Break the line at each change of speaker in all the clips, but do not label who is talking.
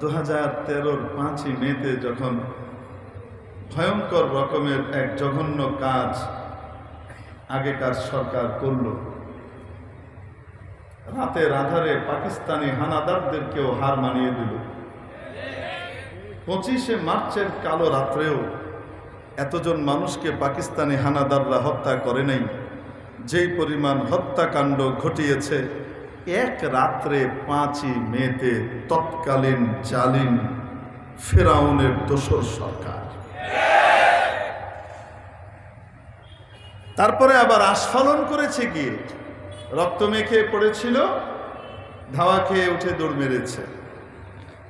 দু হাজার তেরোর পাঁচই মেতে যখন ভয়ঙ্কর রকমের এক জঘন্য কাজ আগেকার সরকার করল, রাতের আধারে পাকিস্তানি হানাদারদেরকেও হার মানিয়ে দিল। পঁচিশে মার্চের কালো রাত্রেও এতজন মানুষকে পাকিস্তানি হানাদাররা হত্যা করে নাই। যেই পরিমাণ হত্যাকাণ্ড ঘটিয়েছে এক রাত্রে পাঁচই মেতে তৎকালীন জালিম ফেরাউনের দোসর সরকার। তারপরে আবার আস্ফালন করেছে গিয়ে রক্ত মেখে পড়েছিল, ধাওয়া খেয়ে উঠে দৌড় মেরেছে।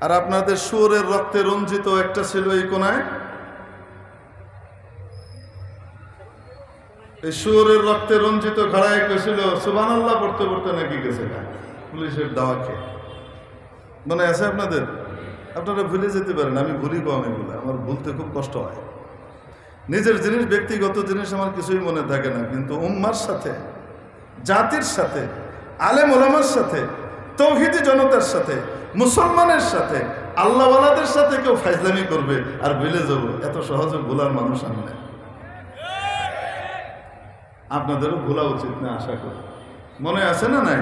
আর আপনাদের সুরের রক্তে রঞ্জিত একটা ছিল এই কোনায় এই সুরের রক্তে রঞ্জিত ঘাড়ায় কেছিল সুবান আল্লাহ পড়তে পড়তে নাকি গেছে পুলিশের দাওয়া খেয়ে। মনে আছে আপনাদের? আপনারা ভুলে যেতে পারেন, আমি ভুলি কম এগুলো, আমার ভুলতে খুব কষ্ট হয়। নিজের জিনিস, ব্যক্তিগত জিনিস আমার কিছুই মনে থাকে না, কিন্তু উম্মার সাথে, জাতির সাথে, আলেম ওলামার সাথে, তৌহিদি জনতার সাথে, মুসলমানের সাথে, আল্লাহওয়ালাদের সাথে কেউ ফাইজলামি করবে আর ভুলে যাব, এত সহজে ভোলার মানুষ আমি না। আপনাদেরও ভোলা উচিত না, আশা করি। মনে আছে না নাই?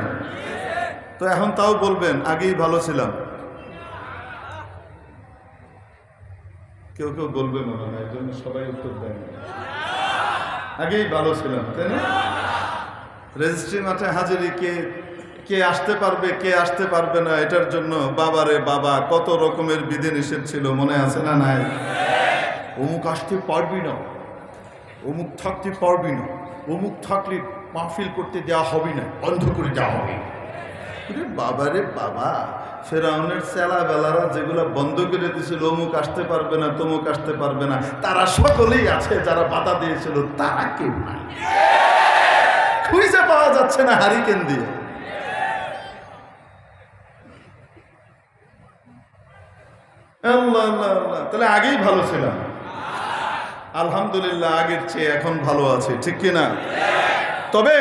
তো এখন তাও বলবেন, আগেই ভালো ছিলাম। কেউ কেউ বলবে মনে হয় জন্য সবাই উত্তর দেয় আগেই ভালো ছিলাম, তাই না? রেজিস্ট্রি মাঠে হাজিরি, কে কে আসতে পারবে, কে আসতে পারবে না, এটার জন্য বাবারে বাবা, কত রকমের বিধি নিষেধ ছিল, মনে আছে না নাই? অমুক আসতে পারবি না। অমুক থাকতে পারবি না। অমুক থাকলে মাহফিল করতে দেওয়া হবে না, বন্ধ করে দেওয়া হবে। বাবারে বাবা ফেরাউনের চেলা বেলারা যেগুলো বন্ধ করে দিয়েছিল, অমুক আসতে পারবে না, তমুক আসতে পারবে না, তারা সকলেই আছে যারা বাধা দিয়েছিল, তারা কেউ নাই। খুঁজে পাওয়া যাচ্ছে না হারিকেন দিয়ে। তাহলে আগেই ভালো ছিলাম। আলহামদুলিল্লাহ, আগের চেয়ে এখন ভালো আছে, ঠিক কিনা? তবে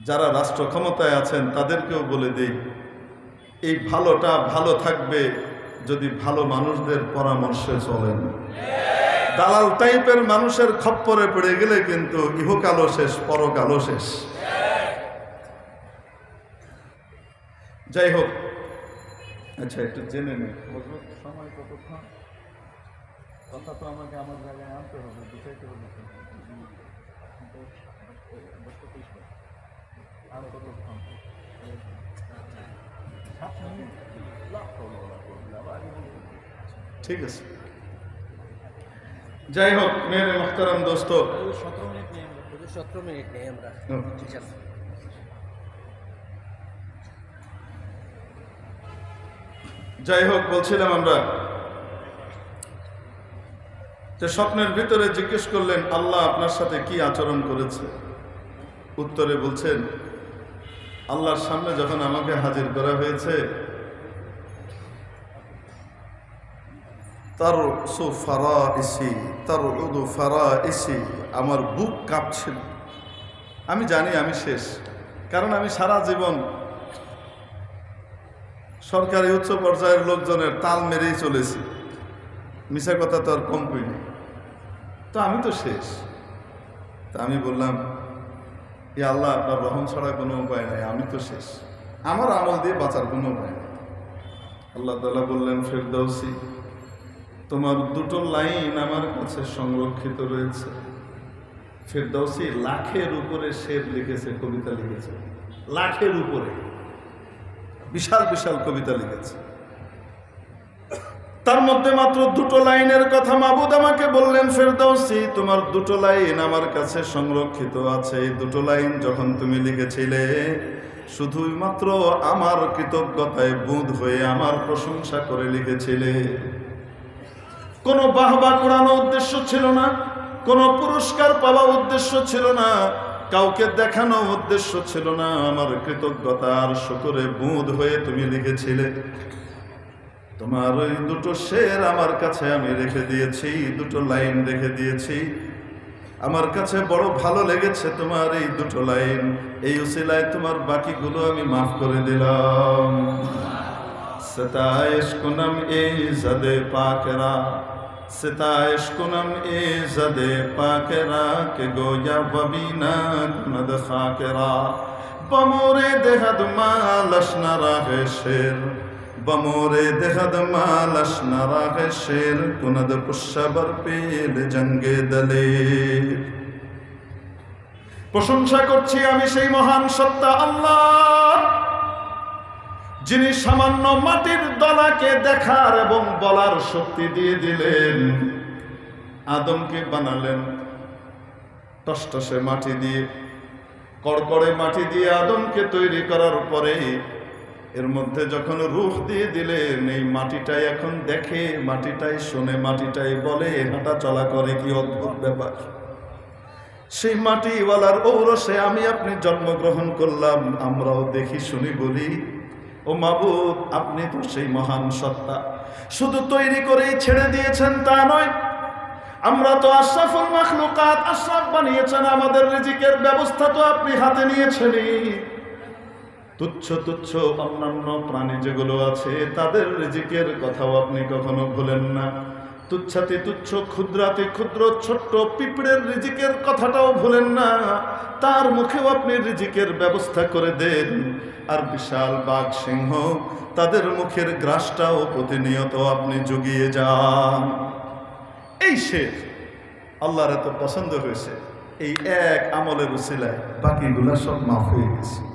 যারা রাষ্ট্র ক্ষমতায় আছেন, তাদেরকেও বলে দিই, এই ভালোটা ভালো থাকবে যদি ভালো মানুষদের পরামর্শে চলেন। দালাল টাইপের মানুষের খপ্পরে পড়ে গেলে কিন্তু ইহকালও শেষ, পরকালও শেষ। যাই হোক আচ্ছা একটু জেনে নিই। সময় কতক্ষণ? কথা তো আমাকে আমার জায়গায় আনতে হবে বুঝাইতে হবে আর কতক্ষণ? ঠিক আছে। যাই হোক মেয়ের মোহতারাম দোস্ত।
সতেরো মিনিট নেই সতেরো মিনিট নেই আমরা। ঠিক আছে।
যাই হোক, বলছিলাম আমরা। যে স্বপ্নের ভিতরে জিজ্ঞেস করলেন, আল্লাহ আপনার সাথে কি আচরণ করেছে? উত্তরে বলছেন, আল্লাহর সামনে যখন আমাকে হাজির করা হয়েছে তার সু ফারা ইসি তার উদু ফারা ইসি আমার বুক কাঁপছিল। আমি জানি আমি শেষ, কারণ আমি সারা জীবন সরকারি উচ্চ পর্যায়ের লোকজনের তাল মেরেই চলেছি। মিশা কথা তো আর কম করিনি তো আমি তো শেষ। তা আমি বললাম এ আল্লাহ, আপনার রহম ছাড়া কোনো উপায় নাই, আমি তো শেষ। আমার আমল দিয়ে বাঁচার কোনো উপায় নেই। আল্লাহ তালা বললেন ফেরদৌসি তোমার দুটো লাইন আমার কাছে সংরক্ষিত রয়েছে। ফেরদৌসি লাখের উপরে শের লিখেছে, কবিতা লিখেছে। লাখের উপরে। বিশাল বিশাল কবিতা লিখেছে। তার মধ্যে মাত্র দুটো লাইনের কথা মাবুদ আমাকে বললেন, ফেরদৌসি, তোমার দুটো লাইন আমার কাছে সংরক্ষিত আছে। এই দুটো লাইন যখন তুমি লিখেছিলে, শুধুই মাত্র আমার কৃতজ্ঞতায় বুধ হয়ে আমার প্রশংসা করে লিখেছিলে। কোনো বাহবা কোরআনো উদ্দেশ্য ছিল না, কোনো পুরস্কার পাওয়া উদ্দেশ্য ছিল না কাউকে দেখানো উদ্দেশ্য ছিল না, আমার কৃতজ্ঞতার শুকুরে বুঁদ হয়ে তুমি লিখেছিলে। তোমার ওই দুটো শের আমার কাছে আমি রেখে দিয়েছি, দুটো লাইন রেখে দিয়েছি। আমার কাছে বড় ভালো লেগেছে তোমার এই দুটো লাইন। এই উসিলায় তোমার বাকিগুলো আমি মাফ করে দিলাম। সেটা কুনম এই জদে পাকেরা। ستائش کنم ای زد پاک را که گویا وبینا کند خاک را بمور دهد مالش نراغ شیر بمور دهد مالش نراغ شیر کند پشبر پیل جنگ دلیر প্রশংসা করছি আমি সেই মহান সত্তা আল্লাহ যিনি সামান্য মাটির দলাকে দেখার এবং বলার শক্তি দিয়ে দিলেন, আদমকে বানালেন টসটসে মাটি দিয়ে, কড়কড়ে মাটি দিয়ে আদমকে তৈরি করার পরে এর মধ্যে যখন রুখ দিয়ে দিলেন, এই মাটিটাই এখন দেখে, মাটিটাই শোনে, মাটিটাই বলে হাঁটা চলা করে কি অদ্ভুত ব্যাপার। সেই মাটিওয়ালার ঔরসে আমি আপনি জন্মগ্রহণ করলাম, আমরাও দেখি, শুনি, বলি। ও মাবুদ, আপনি তো সেই মহান সত্তা। শুধু তৈরি করেই ছেড়ে দিয়েছেন তা নয়, আমরা তো আশরাফুল মাখলুকাত, আশরাফ বানিয়েছেন, আমাদের রিজিকের ব্যবস্থা তো আপনি হাতে নিয়েছেনই। তুচ্ছ তুচ্ছ অন্যান্য প্রাণী যেগুলো আছে, তাদের রিজিকের কথাও আপনি কখনো ভুলেন না। তুচ্ছাতি তুচ্ছ, ক্ষুদ্রাতি ক্ষুদ্র, ছোট্ট পিঁপড়ের রিজিকের কথাটাও ভুলেন না। তার মুখেও আপনি রিজিকের ব্যবস্থা করে দেন। আর বিশাল বাঘ সিংহ, তাদের মুখের গ্রাসটাও প্রতিনিয়ত আপনি জুগিয়ে যান। এই শেষ আল্লাহর এত পছন্দ হয়েছে। এই এক আমলের উসিলায় বাকিগুলা সব মাফ হয়ে গেছে।